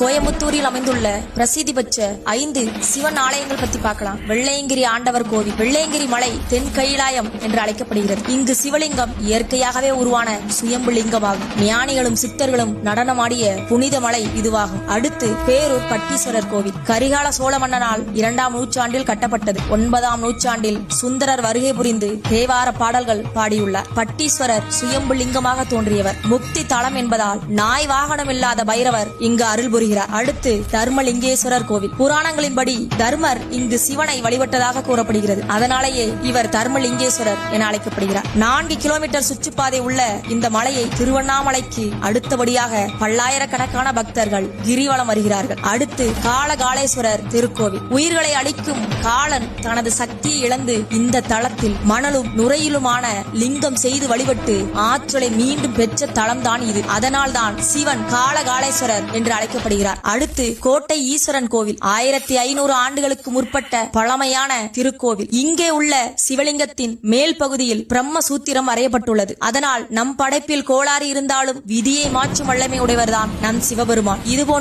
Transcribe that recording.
கோயமுத்தூரில் அமைந்துள்ள பிரசித்தி பெற்ற ஐந்து சிவன் ஆலயங்கள் பத்தி பார்க்கலாம். வெள்ளையங்கிரி ஆண்டவர் கோவில் வெள்ளையங்கிரி மலை தென் கைலாயம் என்று அழைக்கப்படுகிறது. இங்கு சிவலிங்கம் இயற்கையாகவே உருவான சுயம்பு லிங்கமாகும் ஞானிகளும் சித்தர்களும் நடனமாடிய புனித மலை இதுவாகும். அடுத்து பேரூர் பட்டீஸ்வரர் கோவில். கரிகால சோழ மன்னனால் இரண்டாம் நூற்றாண்டில் கட்டப்பட்டது. ஒன்பதாம் நூற்றாண்டில் சுந்தரர் வருகை புரிந்து தேவார பாடல்கள் பாடியுள்ளார். பட்டீஸ்வரர் சுயம்பு லிங்கமாக தோன்றியவர். முக்தி தளம் என்பதால் நாய் வாகனம் இல்லாத பைரவர் இங்கு அருள் புரிகிறார் அடுத்து தர்மலிங்கேஸ்வரர் கோவில். புராணங்களின்படி தர்மர் இங்கு சிவனை வழிபட்டதாக கூறப்படுகிறது. அதனாலேயே இவர் தர்மலிங்கேஸ்வரர் என அழைக்கப்படுகிறார். நான்கு கிலோமீட்டர் சுற்றுப்பாதை உள்ள இந்த மலையை திருவண்ணாமலைக்கு அடுத்தபடியாக பல்லாயிரக்கணக்கான பக்தர்கள் கிரிவலம் வருகிறார்கள். அடுத்து காலகாலேஸ்வரர் திருக்கோவில். உயிர்களை அளிக்கும் காலன் தனது சக்தியை இழந்து இந்த தளத்தில் மணலும் நுரையிலுமான லிங்கம் செய்து வழிபட்டு ஆற்றலை மீண்டும் பெற்ற தளம்தான் இது. அதனால்தான் சிவன் காலகாலேஸ்வரர் என்று அழைக்கப்படுகிறார். அடுத்து கோட்டை ஈஸ்வரன் கோவில் ஆயிரத்தி ஐநூறு ஆண்டுகளுக்கு முற்பட்ட பழமையான திருக்கோவில். இங்கே உள்ள சிவலிங்கத்தின் மேல் பகுதியில் பிரம்ம சூத்திரம் அறையப்பட்டுள்ளது. அதனால் நம் படைப்பில் கோளாறு இருந்தாலும் விதியை மாற்றும் வல்லமை உடையவர்தான் நம் சிவபெருமான். இதுபோன்ற